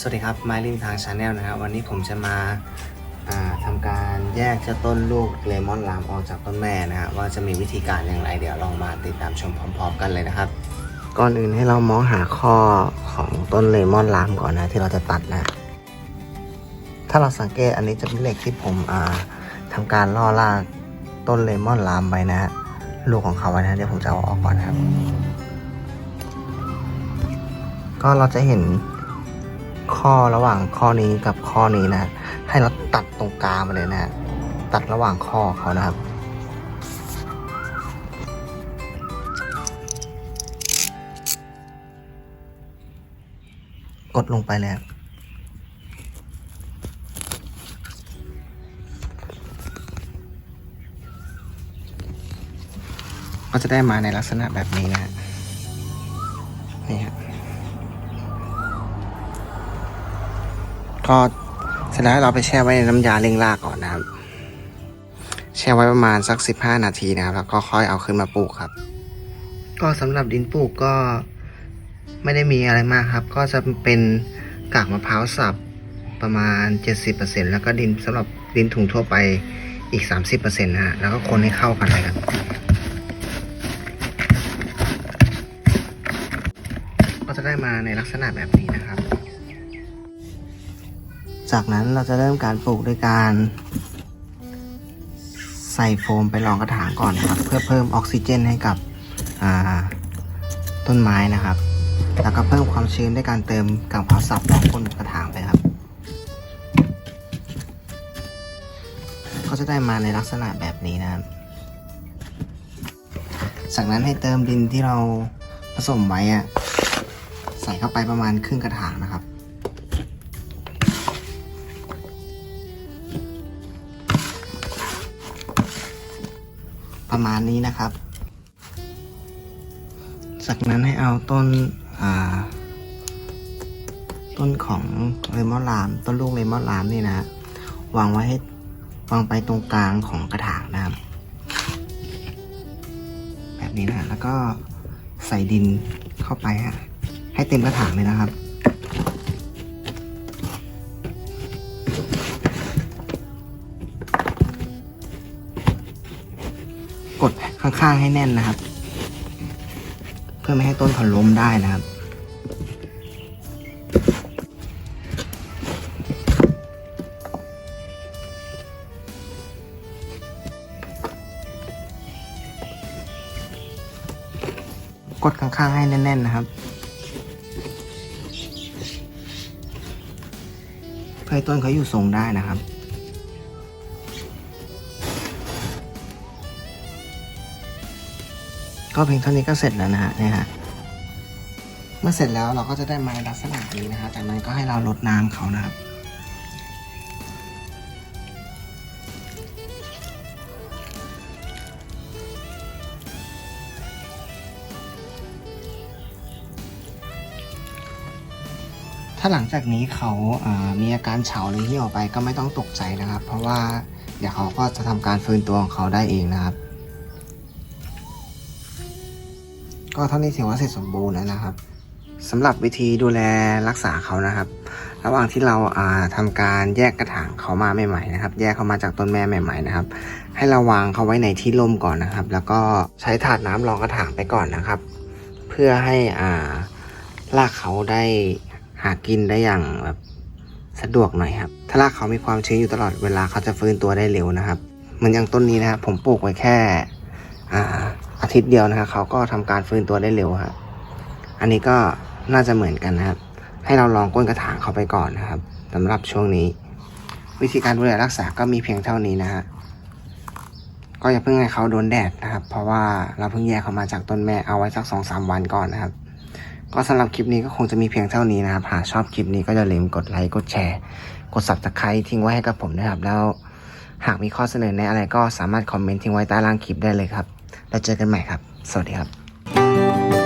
สวัสดีครับไมลิมทางชาแนลนะครับ วันนี้ผมจะมาาทำการแยกเจ้าต้นลูกเลมอนลามออกจากต้นแม่นะฮะว่าจะมีวิธีการอย่างไรเดี๋ยวลองมาติดตามชมพร้อม ๆ กันเลยนะครับ ก่อนอื่นให้เรามองหาข้อของต้นเลมอนลามก่อนนะที่เราจะตัดนะ ถ้าเราสังเกตอันนี้จะเป็นเหล็กที่ผมอ่าทำการล่อลากต้นเลมอนลามไปนะฮะลูกของเขาไว้นะเดี๋ยวผมจะเอาออกก่อนครับ ก็เราจะเห็น ข้อระหว่างข้อนี้กับข้อนี้นะ ให้เราตัดตรงกลางไปเลยนะ ตัดระหว่างข้อเขานะครับกดลงไปแล้ว ก็จะได้มาในลักษณะแบบนี้นะฮะนี่ครับ ก็เสร็จแล้วเราไปแช่ไว้ในน้ำยาเล้งรากก่อนนะครับ แช่ไว้ประมาณสัก 15 นาทีนะครับ แล้วก็ค่อยเอาขึ้นมาปลูกครับ ก็สำหรับดินปลูกก็ไม่ได้มีอะไรมากครับ ก็จะเป็นกากมะพร้าวสับประมาณ 70%แล้วก็ดินสำหรับดินถุงทั่วไปอีก 30%นะฮะแล้วก็คนให้เข้ากันเลยครับก็จะได้มาในลักษณะแบบนี้นะครับ จากนั้นเราจะเริ่มการปลูกด้วยการใส่โฟมไปรองกระถางก่อนนะครับ เพื่อเพิ่มออกซิเจนให้กับต้นไม้นะครับ แล้วก็เพิ่มความชื้นด้วยการเติมกากมะพาสับรองก้นกระถางไปครับ ก็จะได้มาในลักษณะแบบนี้นะครับ จากนั้นให้เติมดินที่เราผสมไว้อะใส่เข้าไปประมาณครึ่งกระถางนะครับ ประมาณนี้นะครับ จากนั้นให้เอาต้นต้นของเลมอนลาม ต้นลูกเลมอนลามนี่นะวางไว้ให้วางไปตรงกลางของกระถางนะครับ แบบนี้นะแล้วก็ใส่ดินเข้าไปฮะให้เต็มกระถางเลยนะครับ ข้างให้แน่นนะครับ เพื่อไม่ให้ต้นเขาล้มได้นะครับ กดข้างๆให้แน่น ๆ นะครับ เพื่อให้ต้นเขาอยู่ทรงได้นะครับ ก็เพียงเท่านี้ก็เสร็จแล้วนะฮะเนี่ยฮะเมื่อเสร็จแล้วเราก็จะได้มาลักษณะนี้นะฮะจากนั้นก็ให้เราลดน้ำเขานะครับถ้าหลังจากนี้เขาามีอาการเฉาหรือเหี่ยวไปก็ไม่ต้องตกใจนะครับ เพราะว่าเดี๋ยวเขาก็จะทำการฟื้นตัวของเขาได้เองนะครับ ก็เท่านี้ถือว่าเสร็จสมบูรณ์แล้วนะครับสำหรับวิธีดูแลรักษาเขานะครับ ระหว่างที่เราอ่าทำการแยกกระถางเขามาใหม่ๆนะครับ แยกเขามาจากต้นแม่ใหม่ ๆนะครับ ให้เราวางเขาไว้ในที่ร่มก่อนนะครับ แล้วก็ใช้ถาดน้ำรองกระถางไปก่อนนะครับ เพื่อให้อ่ารากเขาได้หากินได้อย่างแบบสะดวกหน่อยครับ ถ้ารากเขามีความชื้นอยู่ตลอดเวลาเขาจะฟื้นตัวได้เร็วนะครับ เหมือนอย่างต้นนี้นะครับ ผมปลูกไว้แค่อ่า อาทิตย์เดียวนะครับเขาก็ทำการฟื้นตัวได้เร็วครับอันนี้ก็น่าจะเหมือนกันนะครับ ให้เราลองก้นกระถางเขาไปก่อนนะครับสำหรับช่วงนี้ วิธีการดูแลรักษาก็มีเพียงเท่านี้นะฮะก็อย่าเพิ่งให้เขาโดนแดดนะครับ เพราะว่าเราเพิ่งแยกเขามาจากต้นแม่เอาไว้สักสองสามวันก่อนนะครับ ก็สำหรับคลิปนี้ก็คงจะมีเพียงเท่านี้นะครับหากชอบคลิปนี้ก็อย่าลืมกดไลค์กดแชร์ กด subscribe ทิ้งไว้ให้กับผมนะครับแล้วหากมีข้อเสนอแนะอะไรก็สามารถคอมเมนต์ทิ้งไว้ใต้ล่างคลิปได้เลยครับ เราเจอกันใหม่ครับ สวัสดีครับ